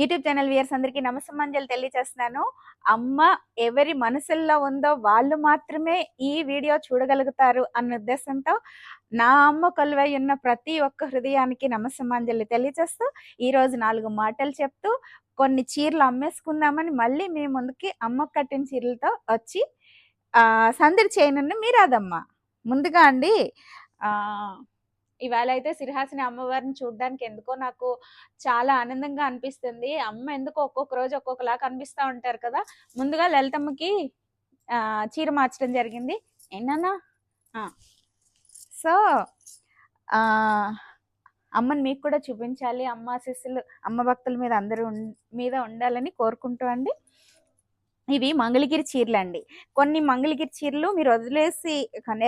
YouTube channel viewers అందరికీ నమస్కారం తెలియజేస్తున్నాను అమ్మ ఎవరి మనసుల్లో ఉందో వాళ్ళు మాత్రమే ఈ వీడియో చూడగలుగుతారు అన్న ఉద్దేశంతో నా అమ్మ కొలువై ఉన్న ప్రతి ఒక్క హృదయానికి నమస్సమాంజలి తెలియజేస్తూ ఈరోజు నాలుగు మాటలు చెప్తూ కొన్ని చీరలు అమ్మేసుకుందామని మళ్ళీ మీ ముందుకి అమ్మ కట్టిన చీరలతో వచ్చి సందడి చేయనున్న మీరాదమ్మ. ముందుగా అండి ఆ, ఇవాళ అయితే సిరిహాసిని అమ్మవారిని చూడడానికి ఎందుకో నాకు చాలా ఆనందంగా అనిపిస్తుంది. అమ్మ ఎందుకో ఒక్కొక్క రోజు ఒక్కొక్కలా కనిపిస్తూ ఉంటారు కదా! ముందుగా లలితమ్మకి చీర మార్చడం జరిగింది. ఏంటన్నా? సో అమ్మని మీకు కూడా చూపించాలి. అమ్మ శిష్యులు అమ్మ భక్తుల మీద అందరూ మీద ఉండాలని కోరుకుంటూ అండి. ఇవి మంగళగిరి చీరలు అండి కొన్ని మంగళగిరి చీరలు మీరు వదిలేసి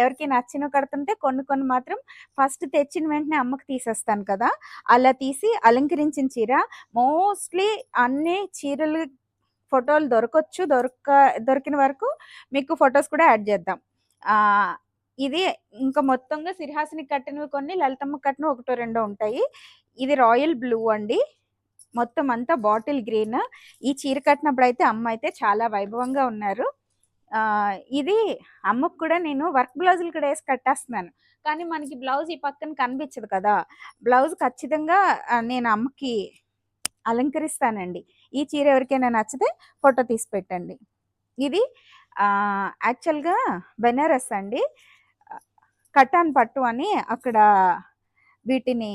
ఎవరికి నచ్చినవి కడుతుంటే కొన్ని కొన్ని మాత్రం ఫస్ట్ తెచ్చిన వెంటనే అమ్మకి తీసేస్తాను కదా. అలా తీసి అలంకరించిన చీర. మోస్ట్లీ అన్ని చీరలు ఫోటోలు దొరకవచ్చు దొరక దొరికిన వరకు మీకు ఫొటోస్ కూడా యాడ్ చేద్దాం. ఇది ఇంకా మొత్తంగా సిరిహాసిని కట్టినవి కొన్ని లలితమ్మ కట్టిన ఒకటో రెండో ఉంటాయి. ఇది రాయల్ బ్లూ అండి. మొత్తం అంతా బాటిల్ గ్రీన్. ఈ చీర కట్టినప్పుడు అయితే అమ్మ అయితే చాలా వైభవంగా ఉన్నారు. ఇది అమ్మకు కూడా నేను వర్క్ బ్లౌజులు కూడా వేసి కట్టేస్తున్నాను. కానీ మనకి బ్లౌజ్ ఈ పక్కన కనిపించదు కదా. బ్లౌజ్ ఖచ్చితంగా నేను అమ్మకి అలంకరిస్తానండి. ఈ చీర ఎవరికైనా నచ్చితే ఫోటో తీసి పెట్టండి. ఇది యాక్చువల్గా బెనారస్ అండి. కటాన్ పట్టు అని అక్కడ వీటిని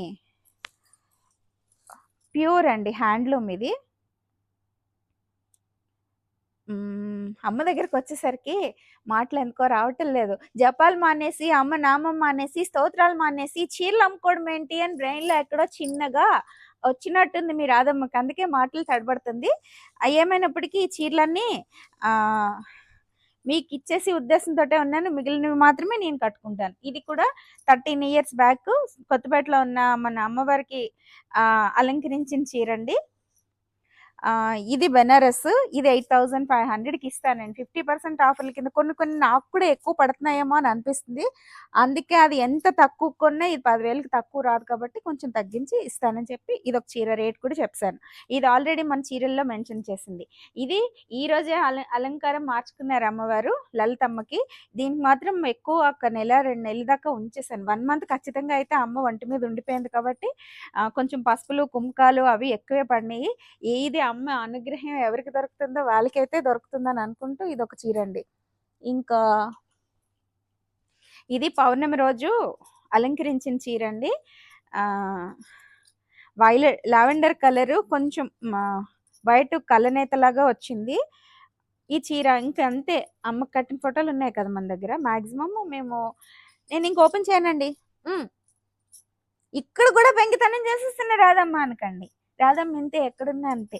ప్యూర్ అండి హ్యాండ్లూమ్ ఇది. అమ్మ దగ్గరికి వచ్చేసరికి మాటలు ఎందుకో రావటం లేదు. జపాలు మానేసి అమ్మ నామం మానేసి స్తోత్రాలు మానేసి చీరలు అమ్ముకోవడం ఏంటి అని బ్రెయిన్లో ఎక్కడో చిన్నగా వచ్చినట్టుంది మీ రాధమ్మకి. అందుకే మాటలు తడబడుతుంది. ఏమైనప్పటికీ ఈ చీరలన్నీ మీకు ఇచ్చేసి ఉద్దేశంతో ఉన్నాను. మిగిలినవి మాత్రమే నేను కట్టుకుంటాను. ఇది కూడా థర్టీన్ ఇయర్స్ బ్యాక్ కొత్తపేటలో ఉన్న మన అమ్మవారికి ఆ, అలంకరించిన చీర అండి ఇది బెనారస్ ఇది ఎయిట్ థౌజండ్ ఫైవ్ హండ్రెడ్కి ఇస్తానండి ఫిఫ్టీ పర్సెంట్ ఆఫర్ల కింద కొన్ని కొన్ని నాకు కూడా ఎక్కువ పడుతున్నాయేమో అని అనిపిస్తుంది. అందుకే అది ఎంత తక్కువ కొన్నా ఇది పదివేలకు తక్కువ రాదు కాబట్టి కొంచెం తగ్గించి ఇస్తానని చెప్పి ఇది ఒక చీర రేట్ కూడా చెప్పాను. ఇది ఆల్రెడీ మన చీరల్లో మెన్షన్ చేసింది. ఇది ఈ రోజే అల అలంకారం మార్చుకున్నారు అమ్మవారు లలితమ్మకి. దీనికి మాత్రం ఎక్కువ ఒక నెల రెండు నెలల దాకా ఉంచేసాను వన్ మంత్ ఖచ్చితంగా అయితే అమ్మ ఒంటి మీద ఉండిపోయింది కాబట్టి కొంచెం పసుపులు కుంకాలు అవి ఎక్కువే పడినాయి. ఇది అమ్మ అనుగ్రహం ఎవరికి దొరుకుతుందో వాళ్ళకైతే దొరుకుతుందని అనుకుంటూ ఇది ఒక చీర అండి ఇంకా ఇది పౌర్ణమి రోజు అలంకరించిన చీర అండి వైలెట్ లావెండర్ కలరు కొంచెం వైట్ కలనేతలాగా వచ్చింది. ఈ చీర ఇంకా అంతే అమ్మకి కట్టిన ఫోటోలు ఉన్నాయి కదా మన దగ్గర. మ్యాక్సిమమ్ మేము నేను ఇంక ఓపెన్ చేయనండి. ఇక్కడ కూడా పెంకితనం చేసేస్తున్న రాధమ్మ అనకండి. రాధమ్మ ఇంతే ఎక్కడున్నా అంతే.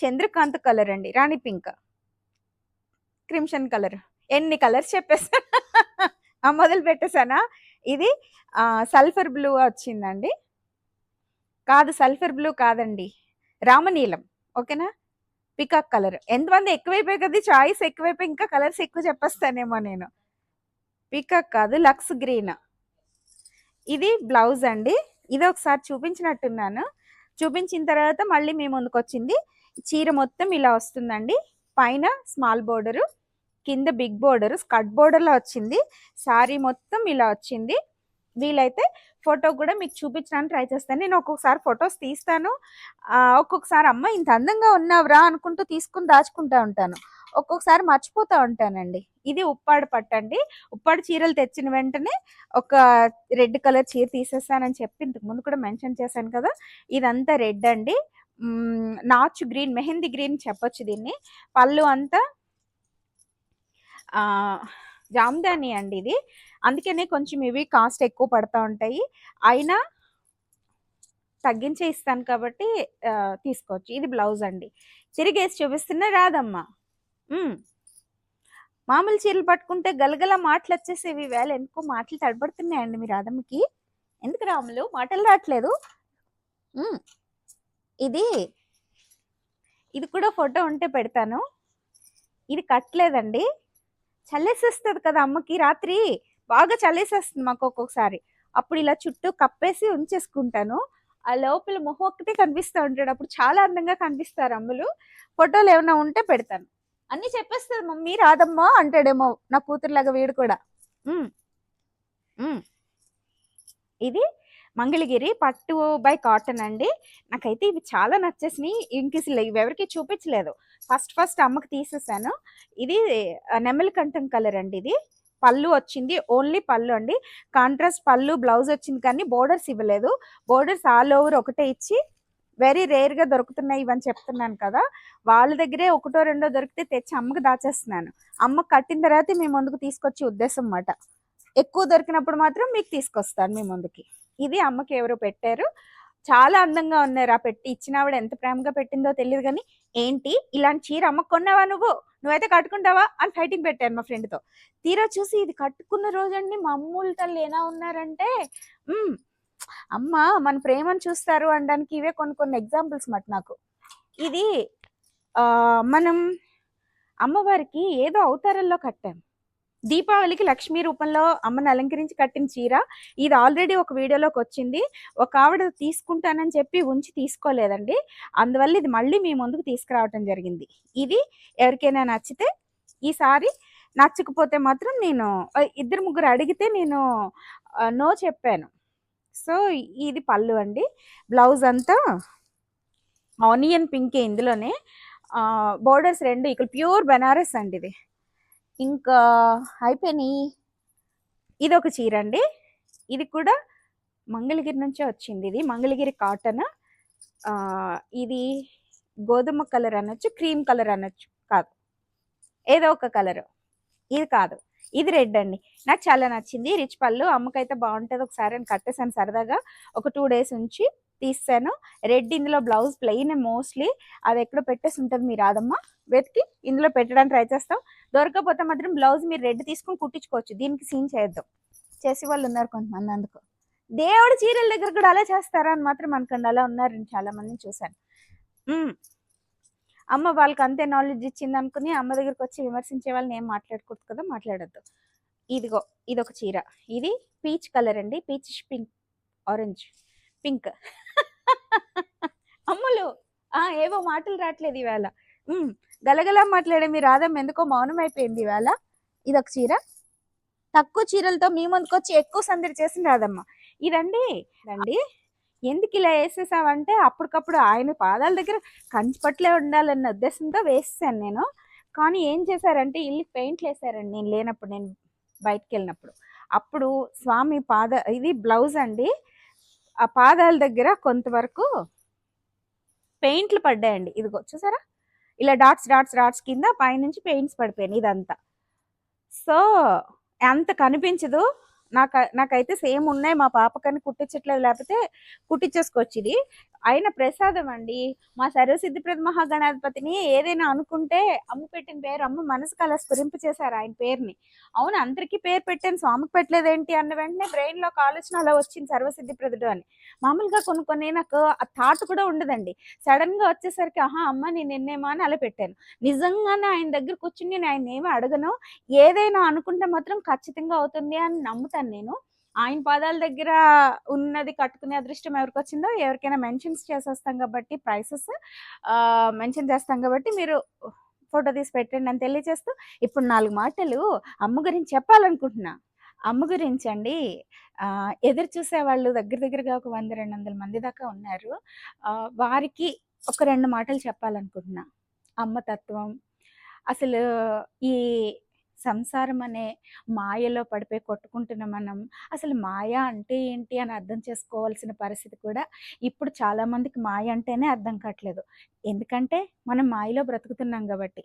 చంద్రకాంత్ కలర్ అండి. రాణి పింక్. Crimson colour. ఎన్ని కలర్స్ చెప్పేసా? మొదలు పెట్టేసానా? ఇది సల్ఫర్ బ్లూ వచ్చిందండి. కాదు సల్ఫర్ బ్లూ కాదండి. రామనీలం. ఓకేనా? Peacock colour. ఎంతమంది ఎక్కువైపోయి కదా చాయిస్ ఎక్కువైపోయి ఇంకా కలర్స్ ఎక్కువ చెప్పేస్తానేమో నేను. పికాక్ కాదు లక్స్ గ్రీన్. ఇది బ్లౌజ్ అండి. ఇది ఒకసారి చూపించినట్టున్నాను. చూపించిన తర్వాత మళ్ళీ మీ ముందుకు వచ్చింది. చీర మొత్తం ఇలా వస్తుందండి. పైన స్మాల్ బోర్డరు కింద బిగ్ బోర్డర్ స్కట్ బోర్డర్లో వచ్చింది. శారీ మొత్తం ఇలా వచ్చింది. వీలైతే ఫోటో కూడా మీకు చూపించడానికి ట్రై చేస్తాను. నేను ఒక్కొక్కసారి ఫొటోస్ తీస్తాను. ఒక్కొక్కసారి అమ్మ ఇంత అందంగా ఉన్నావురా అనుకుంటూ తీసుకుని దాచుకుంటా ఉంటాను. ఒక్కొక్కసారి మర్చిపోతూ ఉంటానండి. ఇది ఉప్పాడు పట్టండి. ఉప్పాడు చీరలు తెచ్చిన వెంటనే ఒక రెడ్ కలర్ చీర తీసేస్తానని చెప్పి ఇంతకుముందు కూడా మెన్షన్ చేశాను కదా ఇదంతా రెడ్ అండి. నాచు గ్రీన్ మెహందీ గ్రీన్ చెప్పొచ్చు దీన్ని. పళ్ళు అంతా ఆ, జామ్దాని అండి ఇది. అందుకనే కొంచెం ఇవి కాస్ట్ ఎక్కువ పడతా ఉంటాయి. అయినా తగ్గించే ఇస్తాను కాబట్టి తీసుకోవచ్చు. ఇది బ్లౌజ్ అండి. తిరిగేసి చూపిస్తున్నా రాదమ్మా మామూలు చీరలు పట్టుకుంటే గలగల మాటలు వచ్చేసేవి వేళ ఎందుకో మాటలు తడబడుతున్నాయండి మీ రాధమ్మకి. ఎందుకు రాములు? మాటలు రావట్లేదు. ఇది ఇది కూడా ఫోటో ఉంటే పెడతాను. ఇది కట్టలేదండి. చల్లేసేస్తుంది కదా అమ్మకి రాత్రి. బాగా చల్లేసేస్తుంది మాకు ఒక్కొక్కసారి. అప్పుడు ఇలా చుట్టూ కప్పేసి ఉంచేసుకుంటాను. ఆ లోపల మొహం ఒక్కటే కనిపిస్తూ ఉంటాడు. అప్పుడు చాలా అందంగా కనిపిస్తారు అమ్ములు. ఫోటోలు ఏమైనా ఉంటే పెడతాను. అన్ని చెప్పేస్తుంది మమ్మీ రాదమ్మా అంటాడేమో నా కూతురులాగా వీడు కూడా. ఇది మంగళగిరి పట్టు బై కాటన్ అండి. నాకైతే ఇవి చాలా నచ్చేసినాయి. ఇంక ఇవి ఎవరికి చూపించలేదు. ఫస్ట్ ఫస్ట్ అమ్మకి తీసేసాను. ఇది నెమలి కంఠం కలర్ అండి ఇది. పళ్ళు వచ్చింది ఓన్లీ పళ్ళు అండి. కాంట్రాస్ట్ పళ్ళు బ్లౌజ్ వచ్చింది కానీ బోర్డర్స్ ఇవ్వలేదు. బోర్డర్స్ ఆల్ ఓవర్ ఒకటే ఇచ్చి వెరీ రేర్గా దొరుకుతున్నాయి ఇవని చెప్తున్నాను కదా వాళ్ళ దగ్గరే ఒకటో రెండో దొరికితే తెచ్చి అమ్మకి దాచేస్తున్నాను. అమ్మ కట్టిన తర్వాత మీ ముందుకు తీసుకొచ్చే ఉద్దేశం అన్నమాట. ఎక్కువ దొరికినప్పుడు మాత్రం మీకు తీసుకొస్తాను మీ ముందుకి. ఇది అమ్మకి ఎవరో పెట్టారు. చాలా అందంగా ఉన్నారు ఆ పెట్టి. ఇచ్చిన ఆవిడ ఎంత ప్రేమగా పెట్టిందో తెలియదు కానీ ఏంటి? ఇలాంటి చీర అమ్మ కొన్నావా నువ్వు? నువ్వైతే కట్టుకుంటావా? అని ఫైటింగ్ పెట్టాను మా ఫ్రెండ్తో తీరా చూసి ఇది కట్టుకున్న రోజండి మా అమ్ములు తల్లి ఎలా ఉన్నారంటే అమ్మ మన ప్రేమను చూస్తారు అనడానికి ఇవే కొన్ని కొన్ని ఎగ్జాంపుల్స్ మాట నాకు. ఇది మనం అమ్మవారికి ఏదో అవతారంలో కట్టాం. దీపావళికి లక్ష్మీ రూపంలో అమ్మని అలంకరించి కట్టిన చీర ఇది ఆల్రెడీ ఒక వీడియోలోకి వచ్చింది. ఒక ఆవిడ తీసుకుంటానని చెప్పి ఉంచి తీసుకోలేదండి. అందువల్ల ఇది మళ్ళీ మీ ముందుకు తీసుకురావటం జరిగింది. ఇది ఎవరికైనా నచ్చితే ఈసారి నచ్చకపోతే మాత్రం నేను ఇద్దరు ముగ్గురు అడిగితే నేను నో చెప్పాను. సో ఇది పళ్ళు అండి. బ్లౌజ్ అంతా ఆనియన్ పింక్ ఇందులోనే. బోర్డర్స్ రెండు ఇక్కడ ప్యూర్ బెనారస్ అండి ఇది. ఇంకా అయిపోయినాయి. ఇది ఒక చీర అండి. ఇది కూడా మంగళగిరి నుంచే వచ్చింది ఇది. మంగళగిరి కాటన్. ఇది గోధుమ కలర్ అనొచ్చు క్రీమ్ కలర్ అనొచ్చు కాదు. ఏదో ఒక కలరు. ఇది కాదు. ఇది రెడ్ అండి. నాకు చాలా నచ్చింది. రిచ్ పళ్ళు. అమ్మకైతే బాగుంటుంది. ఒకసారి అని కట్టేశాను సరదాగా. ఒక టూ డేస్ ఉంచి తీసాను రెడ్ ఇందులో బ్లౌజ్ ప్లెయిన్ మోస్ట్లీ. అది ఎక్కడో పెట్టేసి ఉంటుంది. మీరు రాదమ్మ వెతికి ఇందులో పెట్టడానికి ట్రై చేస్తాం. దొరకకపోతే మాత్రం బ్లౌజ్ మీరు రెడ్ తీసుకొని కుట్టించుకోవచ్చు. దీనికి సీన్ చేద్దాం. చేసే వాళ్ళు ఉన్నారు కొంతమంది అందుకు. దేవుడి చీరల దగ్గర కూడా అలా చేస్తారా అని మాత్రం అనుకోండి. అలా ఉన్నారని చాలా మందిని చూశాను. అమ్మ వాళ్ళకి అంతే నాలెడ్జ్ ఇచ్చింది అనుకుని అమ్మ దగ్గరికి వచ్చి విమర్శించే వాళ్ళని ఏం మాట్లాడకూడదు కదా మాట్లాడొద్దు. ఇదిగో ఇదొక చీర. ఇది పీచ్ కలర్ అండి. పీచ్ పింక్ ఆరెంజ్ పింక్ అమ్ములు ఆ ఏవో మాటలు రావట్లేదు ఇవాళ. గలగలా మాట్లాడే మీ రాధమ్మ ఎందుకో మౌనం అయిపోయింది ఇవాళ. ఇదొక చీర. తక్కువ చీరలతో మీ ముందుకు వచ్చి ఎక్కువ సందడి చేసింది రాదమ్మ ఇదండి. రండి ఎందుకు ఇలా వేసేసావంటే అప్పటికప్పుడు ఆయన పాదాల దగ్గర కంచిపట్లే ఉండాలన్న ఉద్దేశంతో వేసేసాను నేను. కానీ ఏం చేశారంటే ఇల్లు పెయింట్లు వేసారండి. నేను లేనప్పుడు నేను బయటకు వెళ్ళినప్పుడు అప్పుడు స్వామి పాద ఇది బ్లౌజ్ అండి. ఆ పాదాల దగ్గర కొంతవరకు పెయింట్లు పడ్డాయండి. ఇదిగో చూసారా? ఇలా డాట్స్ డాట్స్ డాట్స్ కింద పైనుంచి పెయింట్స్ పడిపోయాను ఇదంతా. సో అంత కనిపించదు. నాకు నాకైతే సేమ్ ఉన్నాయి. మా పాపకని కుట్టించట్లేదు. లేకపోతే కుట్టించేసుకొచ్చింది. అయిన ప్రసాదం అండి. మా సర్వసిద్ధిప్రద మహాగణాధిపతిని ఏదైనా అనుకుంటే అమ్మ పెట్టిన పేరు అమ్మ మనసుకు అలా స్ఫురింపు చేశారు ఆయన పేరుని. అవును అందరికీ పేరు పెట్టాను. స్వామికి పెట్టలేదేంటి అన్న వెంటనే బ్రెయిన్లో ఒక ఆలోచన అలా వచ్చింది సర్వసిద్ధిప్రదుడు అని. మామూలుగా కొన్ని కొన్ని నాకు ఆ థాట్ కూడా ఉండదండి. సడన్గా వచ్చేసరికి ఆహా అమ్మ నేను నిన్నేమో అని అలా పెట్టాను. నిజంగానే ఆయన దగ్గర కూర్చుని నేను ఆయన ఏమీ అడగను. ఏదైనా అనుకుంటే మాత్రం ఖచ్చితంగా అవుతుంది అని నమ్ముతాను. నేను. ఆయన పాదాల దగ్గర ఉన్నది కట్టుకునే అదృష్టం ఎవరికి వచ్చిందో ఎవరికైనా మెన్షన్స్ చేసేస్తాం కాబట్టి ప్రైసెస్ మెన్షన్ చేస్తాం కాబట్టి మీరు ఫోటో తీసి పెట్టండి అని తెలియజేస్తూ ఇప్పుడు నాలుగు మాటలు అమ్మ గురించి చెప్పాలనుకుంటున్నా. అమ్మ గురించి అండి ఎదురు చూసే వాళ్ళు దగ్గర దగ్గరగా ఒక వంద రెండు వందల మంది దాకా ఉన్నారు. వారికి ఒక రెండు మాటలు చెప్పాలనుకుంటున్నా. అమ్మ తత్వం అసలు ఈ సంసారం అనే మాయలో పడిపోయి కొట్టుకుంటున్న మనం అసలు మాయ అంటే ఏంటి అని అర్థం చేసుకోవాల్సిన పరిస్థితి కూడా ఇప్పుడు చాలామందికి మాయ అంటేనే అర్థం కావట్లేదు. ఎందుకంటే మనం మాయలో బ్రతుకుతున్నాం కాబట్టి.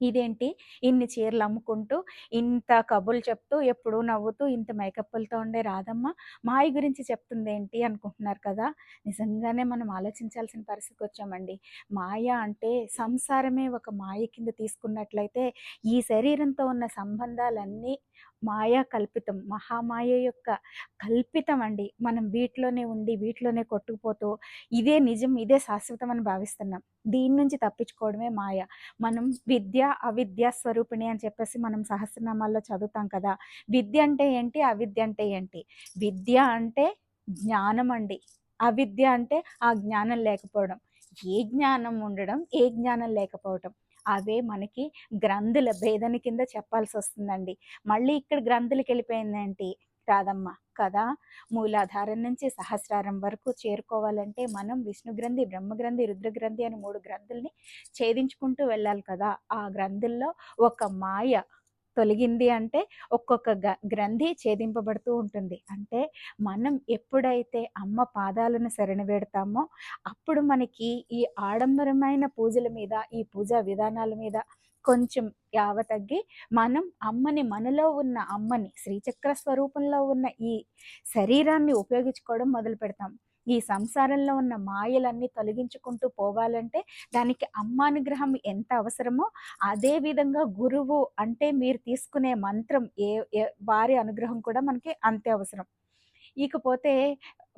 ఇదేంటి? ఇన్ని చీరలు అమ్ముకుంటూ ఇంత కబుర్లు చెప్తూ ఎప్పుడూ నవ్వుతూ ఇంత మేకప్లతో ఉండే రాధమ్మ మాయ గురించి చెప్తుంది ఏంటి అనుకుంటున్నారు కదా? నిజంగానే మనం ఆలోచించాల్సిన పరిస్థితికి వచ్చామండి. మాయ అంటే సంసారమే ఒక మాయ కింద తీసుకున్నట్లయితే ఈ శరీరంతో ఉన్న సంబంధాలన్నీ మాయా కల్పితం మహామాయ యొక్క కల్పితం అండి. మనం వీటిలోనే ఉండి వీటిలోనే కొట్టుకుపోతూ ఇదే నిజం ఇదే శాశ్వతం అని భావిస్తున్నాం. దీని నుంచి తప్పించుకోవడమే మాయ. మనం విద్య అవిద్య స్వరూపిణి అని చెప్పేసి మనం సహస్రనామాల్లో చదువుతాం కదా! విద్య అంటే ఏంటి? అవిద్య అంటే ఏంటి? విద్య అంటే జ్ఞానం అండి. అవిద్య అంటే ఆ జ్ఞానం లేకపోవడం. ఏ జ్ఞానం ఉండడం ఏ జ్ఞానం లేకపోవడం అవే మనకి గ్రంథుల భేదన కింద చెప్పాల్సి వస్తుందండి మళ్ళీ ఇక్కడ గ్రంథులకి వెళ్ళిపోయిందేంటి రాదమ్మ కదా మూలాధారం నుంచి సహస్రారం వరకు చేరుకోవాలంటే మనం విష్ణు గ్రంథి బ్రహ్మ గ్రంథి అని మూడు గ్రంథుల్ని ఛేదించుకుంటూ వెళ్ళాలి కదా. ఆ గ్రంథుల్లో ఒక మాయ తొలగింది అంటే ఒక్కొక్క గ- గ్రంథి ఛేదింపబడుతూ ఉంటుంది. అంటే మనం ఎప్పుడైతే అమ్మ పాదాలను శరణవేడతామో అప్పుడు మనకి ఈ ఆడంబరమైన పూజల మీద ఈ పూజా విధానాల మీద కొంచెం యావ తగ్గి మనం అమ్మని మనలో ఉన్న అమ్మని శ్రీచక్ర స్వరూపంలో ఉన్న ఈ శరీరాన్ని ఉపయోగించుకోవడం మొదలు పెడతాం ఈ సంసారంలో ఉన్న మాయలన్నీ తొలగించుకుంటూ పోవాలంటే దానికి అమ్మ అనుగ్రహం ఎంత అవసరమో అదే విధంగా గురువు అంటే మీరు తీసుకునే మంత్రం ఏ ఏ- వారి అనుగ్రహం కూడా మనకి అంతే అవసరం. ఇకపోతే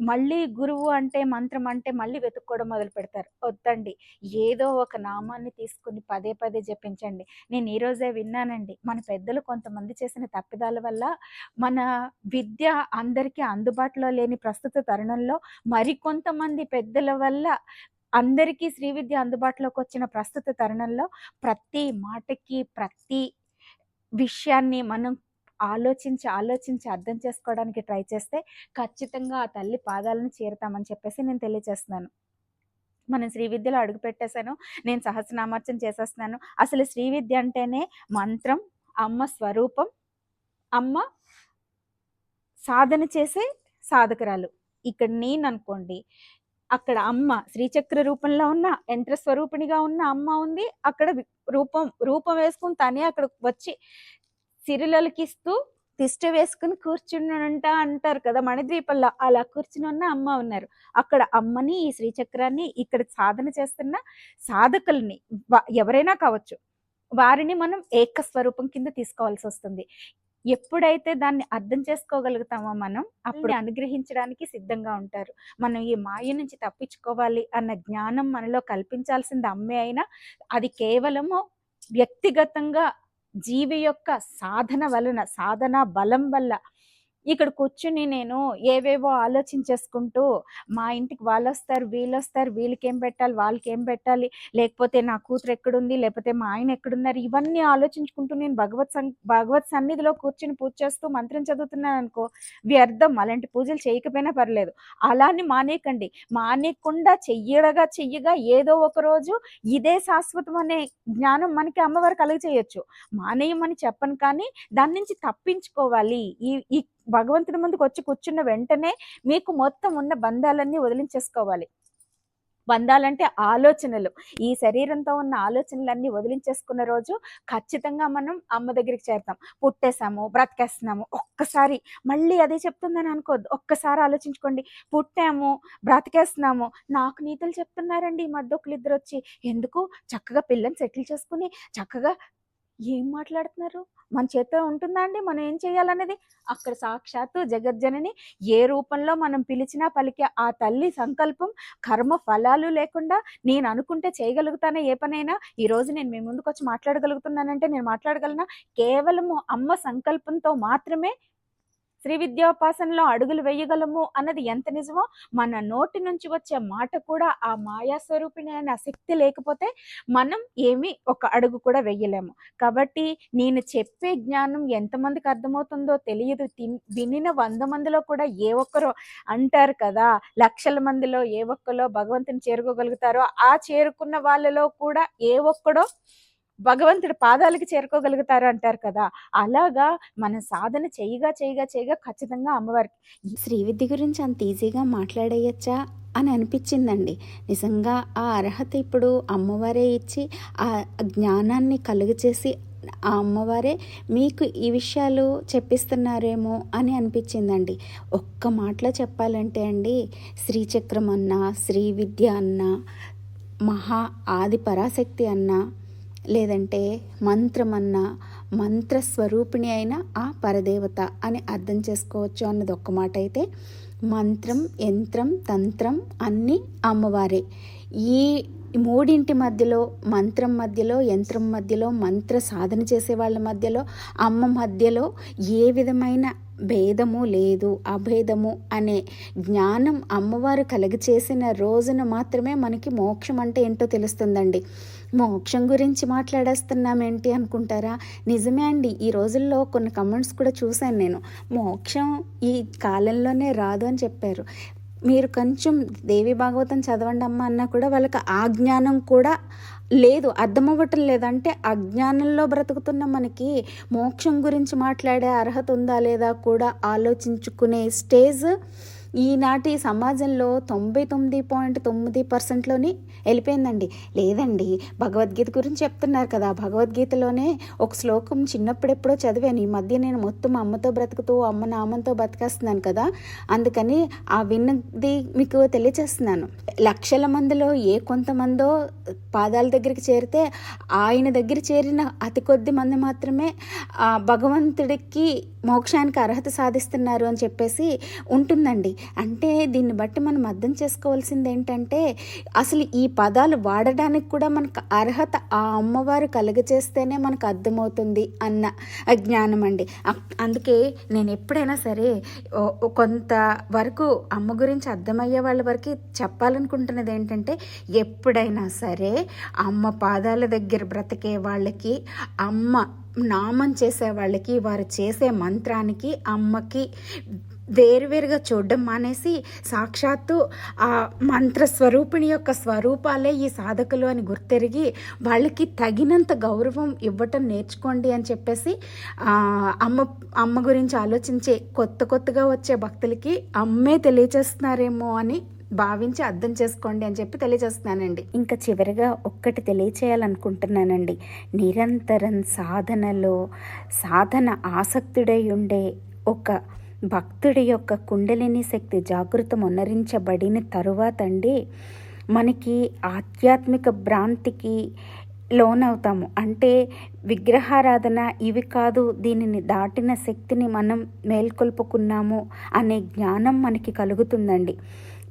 మళ్ళీ గురువు అంటే మంత్రం అంటే మళ్ళీ వెతుక్కోవడం మొదలు పెడతారు. వద్దండి. ఏదో ఒక నామాన్ని తీసుకుని పదే పదే జపించండి. నేను ఈరోజే విన్నానండి. మన పెద్దలు కొంతమంది చేసిన తప్పిదాల వల్ల మన విద్య అందరికీ అందుబాటులో లేని ప్రస్తుత తరుణంలో మరికొంతమంది పెద్దల వల్ల అందరికీ శ్రీ విద్య అందుబాటులోకి వచ్చిన ప్రస్తుత తరుణంలో ప్రతి మాటకి ప్రతి విషయాన్ని మనం ఆలోచించి ఆలోచించి అర్థం చేసుకోవడానికి ట్రై చేస్తే ఖచ్చితంగా ఆ తల్లి పాదాలను చేరుతామని చెప్పేసి నేను తెలియజేస్తున్నాను మనం శ్రీ విద్యలో అడుగు పెట్టేశాను నేను సహస్రనామార్చన చేసేస్తున్నాను. అసలు శ్రీ విద్య అంటేనే మంత్రం అమ్మ స్వరూపం అమ్మ సాధన చేసే సాధకురాలు. ఇక్కడ నేను అనుకోండి అక్కడ అమ్మ శ్రీచక్ర రూపంలో ఉన్న యంత్ర స్వరూపిణిగా ఉన్న అమ్మ ఉంది అక్కడ రూపం రూపం వేసుకుని తనే అక్కడ వచ్చి సిరిలకిస్తూ తిష్ట వేసుకుని కూర్చున్నానంట అంటారు కదా మణిద్వీపంలో. అలా కూర్చుని ఉన్న అమ్మ ఉన్నారు. అక్కడ అమ్మని ఈ శ్రీచక్రాన్ని ఇక్కడ సాధన చేస్తున్న సాధకుల్ని ఎవరైనా కావచ్చు వారిని మనం ఏక స్వరూపం కింద తీసుకోవాల్సి వస్తుంది. ఎప్పుడైతే దాన్ని అర్థం చేసుకోగలుగుతామో మనం అప్పుడు అనుగ్రహించడానికి సిద్ధంగా ఉంటారు. మనం ఈ మాయ నుంచి తప్పించుకోవాలి అన్న జ్ఞానం మనలో కల్పించాల్సింది అమ్మే అయినా అది కేవలము వ్యక్తిగతంగా జీవి యొక్క సాధన వలన సాధన బలం వల్ల ఇక్కడ కూర్చుని నేను ఏవేవో ఆలోచించేసుకుంటూ మా ఇంటికి వాళ్ళు వస్తారు వీళ్ళు వస్తారు వీళ్ళకి ఏం పెట్టాలి వాళ్ళకి ఏం పెట్టాలి లేకపోతే నా కూతురు ఎక్కడుంది లేకపోతే మా ఆయన ఎక్కడున్నారు ఇవన్నీ ఆలోచించుకుంటూ నేను భగవత్ సం భగవత్ సన్నిధిలో కూర్చుని పూజ చేస్తూ మంత్రం చదువుతున్నాను అనుకో వ్యర్థం. అలాంటి పూజలు చేయకపోయినా పర్లేదు. అలానే మానేయకండి. మానేయకుండా చెయ్యడగా చెయ్యగా ఏదో ఒక రోజు ఇదే శాశ్వతం అనే జ్ఞానం మనకి అమ్మవారు కలుగ చేయొచ్చు మానేయమని చెప్పను కానీ దాని నుంచి తప్పించుకోవాలి. ఈ భగవంతుడి ముందుకు వచ్చి కూర్చున్న వెంటనే మీకు మొత్తం ఉన్న బంధాలన్నీ వదిలించేసుకోవాలి. బంధాలంటే ఆలోచనలు. ఈ శరీరంతో ఉన్న ఆలోచనలన్నీ వదిలించేసుకున్న రోజు ఖచ్చితంగా మనం అమ్మ దగ్గరికి చేరుతాం. పుట్టేసాము బ్రతికేస్తున్నాము ఒక్కసారి మళ్ళీ అదే చెప్తుందని అనుకోద్దు ఒక్కసారి ఆలోచించుకోండి. పుట్టాము బ్రతికేస్తున్నాము. నాకు నీతులు చెప్తున్నారండి ఈ మధ్య ఒకళ్ళు ఇద్దరు వచ్చి ఎందుకు? చక్కగా పిల్లని సెటిల్ చేసుకుని చక్కగా ఏం మాట్లాడుతున్నారు? మన చేతిలో ఉంటుందా అండి? మనం ఏం చేయాలనేది? అక్కడ సాక్షాత్తు జగజ్జనని ఏ రూపంలో మనం పిలిచినా పలికే ఆ తల్లి సంకల్పం కర్మ ఫలాలు లేకుండా నేను అనుకుంటే చేయగలుగుతానే? ఏ పనైనా? ఈరోజు నేను మీ ముందుకు వచ్చి మాట్లాడగలుగుతున్నానంటే నేను మాట్లాడగలనా? కేవలము అమ్మ సంకల్పంతో మాత్రమే శ్రీ విద్యోపాసనలో అడుగులు వేయగలము అన్నది ఎంత నిజమో మన నోటి నుంచి వచ్చే మాట కూడా ఆ మాయా స్వరూపిణి అనే శక్తి లేకపోతే మనం ఏమీ ఒక అడుగు కూడా వేయలేము. కాబట్టి నేను చెప్పే జ్ఞానం ఎంతమందికి అర్థమవుతుందో తెలియదు. వినిన వంద మందిలో కూడా ఏ ఒక్కరో అంటారు కదా లక్షల మందిలో ఏ ఒక్కరో భగవంతుని చేరుకోగలుగుతారో ఆ చేరుకున్న వాళ్ళలో కూడా ఏ ఒక్కడో భగవంతుడి పాదాలకి చేరుకోగలుగుతారు అంటారు కదా! అలాగా మన సాధన చేయగా చేయగా చేయగా ఖచ్చితంగా అమ్మవారికి శ్రీ విద్య గురించి అంత ఈజీగా మాట్లాడేయచ్చా? అని అనిపించిందండి. నిజంగా ఆ అర్హత ఇప్పుడు అమ్మవారే ఇచ్చి ఆ జ్ఞానాన్ని కలుగచేసి ఆ అమ్మవారే మీకు ఈ విషయాలు చెప్పిస్తున్నారేమో అని అనిపించిందండి. ఒక్క మాటలో చెప్పాలంటే అండి శ్రీచక్రం అన్న శ్రీ విద్య అన్నా మహా ఆది పరాశక్తి అన్నా లేదంటే మంత్రమన్న మంత్రస్వరూపిణి అయిన ఆ పరదేవత అని అర్థం చేసుకోవచ్చు అన్నది ఒక్క మాట అయితే. మంత్రం యంత్రం తంత్రం అన్నీ అమ్మవారే. ఈ మూడింటి మధ్యలో మంత్రం మధ్యలో యంత్రం మధ్యలో మంత్ర సాధన చేసే వాళ్ళ మధ్యలో అమ్మ మధ్యలో ఏ విధమైన భేదము లేదు అభేదము అనే జ్ఞానం అమ్మవారు కలగచేసిన రోజున మాత్రమే మనకి మోక్షం అంటే ఏంటో తెలుస్తుందండి. మోక్షం గురించి మాట్లాడేస్తున్నాం ఏంటి అనుకుంటారా? నిజమే అండి. ఈ రోజుల్లో కొన్ని కమెంట్స్ కూడా చూశాను నేను. మోక్షం ఈ కాలంలోనే రాదు అని చెప్పారు. మీరు కొంచెం దేవి భాగవతం చదవండి అమ్మ అన్నా కూడా వాళ్ళకి ఆ జ్ఞానం కూడా లేదు అర్థమవ్వటం లేదంటే అజ్ఞానంలో బ్రతుకుతున్న మనకి మోక్షం గురించి మాట్లాడే అర్హత ఉందా లేదా కూడా ఆలోచించుకునే స్టేజ్ ఈనాటి సమాజంలో తొంభై తొమ్మిది పాయింట్ తొమ్మిది పర్సెంట్లోని వెళ్ళిపోయిందండి. లేదండి భగవద్గీత గురించి చెప్తున్నారు కదా. భగవద్గీతలోనే ఒక శ్లోకం చిన్నప్పుడెప్పుడో చదివాను. ఈ మధ్య నేను మొత్తం అమ్మతో బ్రతుకుతూ అమ్మ నామంతో బతికేస్తున్నాను కదా. అందుకని ఆ విన్నది మీకు తెలియచేస్తున్నాను. లక్షల మందిలో ఏ కొంతమందో పాదాల దగ్గరికి చేరితే ఆయన దగ్గర చేరిన అతి కొద్ది మంది మాత్రమే ఆ భగవంతుడికి మోక్షానికి అర్హత సాధిస్తున్నారు అని చెప్పేసి ఉంటుందండి. అంటే దీన్ని బట్టి మనం అర్థం చేసుకోవాల్సింది ఏంటంటే అసలు ఈ పదాలు వాడడానికి కూడా మనకు అర్హత ఆ అమ్మవారు కలుగచేస్తేనే మనకు అర్థమవుతుంది అన్న జ్ఞానం అండి అందుకే నేను ఎప్పుడైనా సరే కొంత వరకు అమ్మ గురించి అర్థమయ్యే వాళ్ళ వరకు చెప్పాలనుకుంటున్నది ఏంటంటే ఎప్పుడైనా సరే అమ్మ పాదాల దగ్గర బ్రతికే వాళ్ళకి అమ్మ నామం చేసే వాళ్ళకి వారు చేసే మంత్రానికి అమ్మకి వేరువేరుగా చూడడం మానేసి సాక్షాత్తు ఆ మంత్ర స్వరూపిణి యొక్క స్వరూపాలే ఈ సాధకులు అని గుర్తెరిగి వాళ్ళకి తగినంత గౌరవం ఇవ్వటం నేర్చుకోండి అని చెప్పేసి అమ్మ అమ్మ గురించి ఆలోచించే కొత్త కొత్తగా వచ్చే భక్తులకి అమ్మే తెలియచేస్తున్నారేమో అని భావించి అర్థం చేసుకోండి అని చెప్పి తెలియజేస్తున్నానండి ఇంకా చివరిగా ఒక్కటి తెలియచేయాలనుకుంటున్నానండి. నిరంతరం సాధనలో సాధన ఆసక్తుడై ఉండే ఒక భక్తుడి యొక్క కుండలిని శక్తి జాగృతం మొన్నరించబడిన తరువాత అండి మనకి ఆధ్యాత్మిక భ్రాంతికి లోనవుతాము. అంటే విగ్రహారాధన ఇవి కాదు దీనిని దాటిన శక్తిని మనం మేల్కొల్పుకున్నాము అనే జ్ఞానం మనకి కలుగుతుందండి.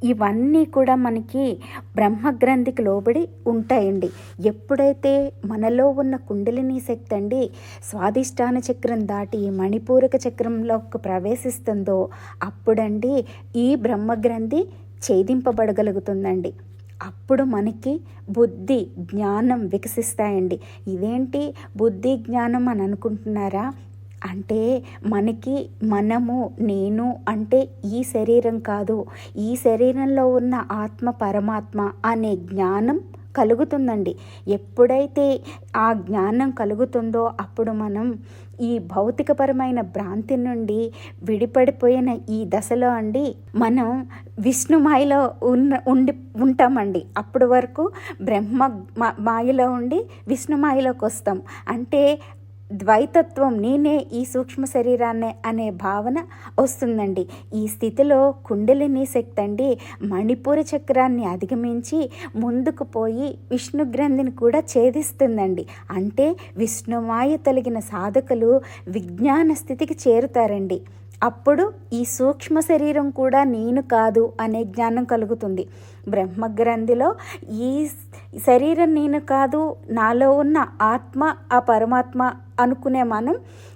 ఇవన్నీ కూడా మనకి బ్రహ్మగ్రంథికి లోబడి ఉంటాయండి. ఎప్పుడైతే మనలో ఉన్న కుండలిని శక్తి అండి స్వాదిష్టాన చక్రం దాటి మణిపూరక చక్రంలోకి ప్రవేశిస్తుందో అప్పుడండి ఈ బ్రహ్మగ్రంథి ఛేదింపబడగలుగుతుందండి. అప్పుడు మనకి బుద్ధి జ్ఞానం వికసిస్తాయండి. ఇదేంటి బుద్ధి జ్ఞానం అని అనుకుంటున్నారా? అంటే మనకి మనము నేను అంటే ఈ శరీరం కాదు. ఈ శరీరంలో ఉన్న ఆత్మ పరమాత్మ అనే జ్ఞానం కలుగుతుందండి. ఎప్పుడైతే ఆ జ్ఞానం కలుగుతుందో అప్పుడు మనం ఈ భౌతికపరమైన భ్రాంతి నుండి విడిపడిపోయిన ఈ దశలో అండి మనం విష్ణుమాయలో ఉన్న ఉండి ఉంటామండి. అప్పటి వరకు బ్రహ్మ మాయలో ఉండి విష్ణుమాయలోకి వస్తాం. అంటే ద్వైతత్వం నేనే ఈ సూక్ష్మ శరీరాన్నే అనే భావన వస్తుందండి. ఈ స్థితిలో కుండలిని శక్తి అండి మణిపూర చక్రాన్ని అధిగమించి ముందుకు పోయి విష్ణు గ్రంథిని కూడా ఛేదిస్తుందండి. అంటే విష్ణుమాయ తొలగిన సాధకులు విజ్ఞాన స్థితికి చేరుతారండి. అప్పుడు ఈ సూక్ష్మ శరీరం కూడా నేను కాదు అనే జ్ఞానం కలుగుతుంది. బ్రహ్మగ్రంథిలో ఈ శరీరం నేను కాదు నాలో ఉన్న ఆత్మ ఆ పరమాత్మ అనుకునే మనం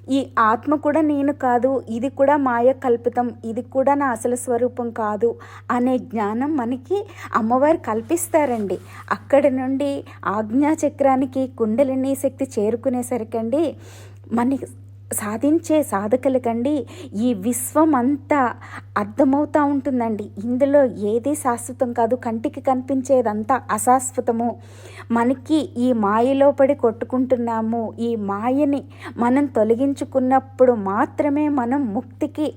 ఈ ఆత్మ కూడా నేను కాదు ఇది కూడా మాయ కల్పితం ఇది కూడా నా అసలు స్వరూపం కాదు అనే జ్ఞానం మనకి అమ్మవారు కల్పిస్తారండి. అక్కడి నుండి ఆజ్ఞాచక్రానికి కుండలిని శక్తి చేరుకునేసరికండి మనకి సాధించే సాధకులకండి ఈ విశ్వం అంతా అర్థమవుతూ ఉంటుందండి. ఇందులో ఏది శాశ్వతం కాదు కంటికి కనిపించేదంతా అశాశ్వతము. మనకి ఈ మాయలో పడి కొట్టుకుంటున్నాము. ఈ మాయని మనం తొలగించుకున్నప్పుడు మాత్రమే మనం ముక్తికి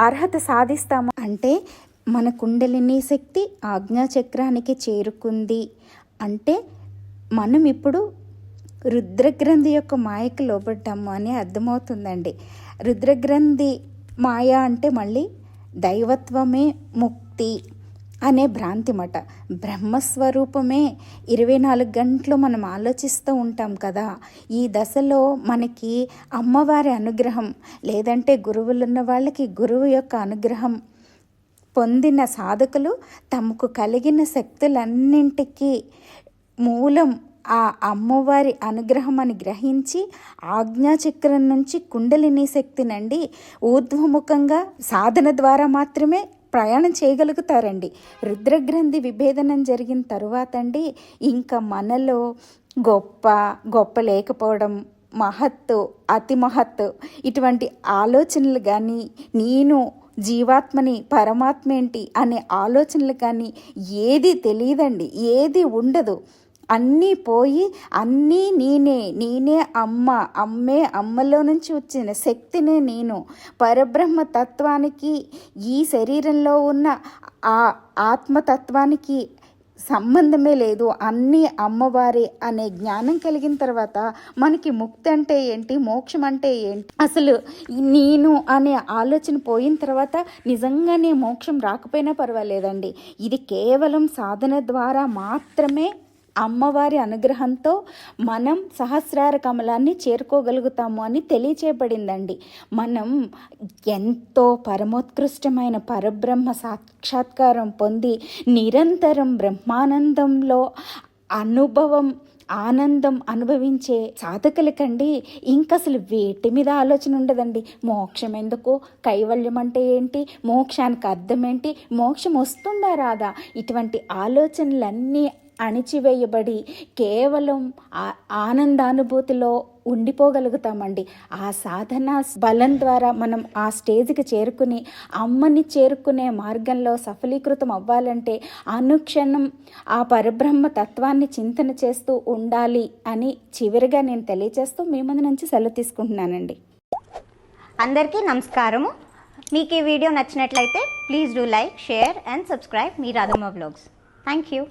అర్హత సాధిస్తాము. అంటే మన కుండలిని శక్తి ఆజ్ఞాచక్రానికి చేరుకుంది. అంటే మనం ఇప్పుడు రుద్రగ్రంథి యొక్క మాయకు లోబడ్డాము అని అర్థమవుతుందండి. రుద్రగ్రంథి మాయ అంటే మళ్ళీ దైవత్వమే ముక్తి అనే భ్రాంతి మాట బ్రహ్మస్వరూపమే ఇరవై నాలుగు గంటలు మనం ఆలోచిస్తూ ఉంటాం కదా. ఈ దశలో మనకి అమ్మవారి అనుగ్రహం లేదంటే గురువులు ఉన్న వాళ్ళకి గురువు యొక్క అనుగ్రహం పొందిన సాధకులు తమకు కలిగిన శక్తులన్నింటికీ మూలం ఆ అమ్మవారి అనుగ్రహం అని గ్రహించి ఆజ్ఞాచక్రం నుంచి కుండలిని శక్తినండి ఊర్ధ్వముఖంగా సాధన ద్వారా మాత్రమే ప్రయాణం చేయగలుగుతారండి. రుద్రగ్రంథి విభేదనం జరిగిన తరువాత అండి ఇంకా మనలో గొప్ప గొప్ప లేకపోవడం మహత్తు అతి మహత్తు ఇటువంటి ఆలోచనలు కానీ నేను జీవాత్మని పరమాత్మ ఏంటి అనే ఆలోచనలు కానీ ఏది తెలియదండి. ఏది ఉండదు. అన్నీ పోయి అన్నీ నేనే నేనే అమ్మ అమ్మే అమ్మలో నుంచి వచ్చిన శక్తినే నేను. పరబ్రహ్మ తత్వానికి ఈ శరీరంలో ఉన్న ఆ ఆత్మతత్వానికి సంబంధమే లేదు. అన్నీ అమ్మవారి అనే జ్ఞానం కలిగిన తర్వాత మనకి ముక్తి అంటే ఏంటి మోక్షం అంటే ఏంటి? అసలు నేను అనే ఆలోచన పోయిన తర్వాత నిజంగానే మోక్షం రాకపోయినా పర్వాలేదండి. ఇది కేవలం సాధన ద్వారా మాత్రమే అమ్మవారి అనుగ్రహంతో మనం సహస్రార కమలాన్ని చేరుకోగలుగుతాము అని తెలియచేయబడిందండి. మనం ఎంతో పరమోత్కృష్టమైన పరబ్రహ్మ సాక్షాత్కారం పొంది నిరంతరం బ్రహ్మానందంలో అనుభవం ఆనందం అనుభవించే సాధకులకండి. ఇంక అసలు వేటి మీద ఆలోచన ఉండదండి. మోక్షం ఎందుకు? కైవల్యం అంటే ఏంటి? మోక్షానికి అర్థం ఏంటి? మోక్షం వస్తుందా రాదా? ఇటువంటి ఆలోచనలన్నీ అణిచివేయబడి కేవలం ఆ- ఆనందానుభూతిలో ఉండిపోగలుగుతామండి. ఆ సాధన బలం ద్వారా మనం ఆ స్టేజ్కి చేరుకుని అమ్మని చేరుకునే మార్గంలో సఫలీకృతం అవ్వాలంటే అనుక్షణం ఆ పరబ్రహ్మ తత్వాన్ని చింతన చేస్తూ ఉండాలి అని చివరిగా నేను తెలియజేస్తూ మీ ముందు నుంచి సెలవు తీసుకుంటున్నానండి. అందరికీ నమస్కారము. మీకు ఈ వీడియో నచ్చినట్లయితే please do like share and subscribe me Radhamma blogs. Thank you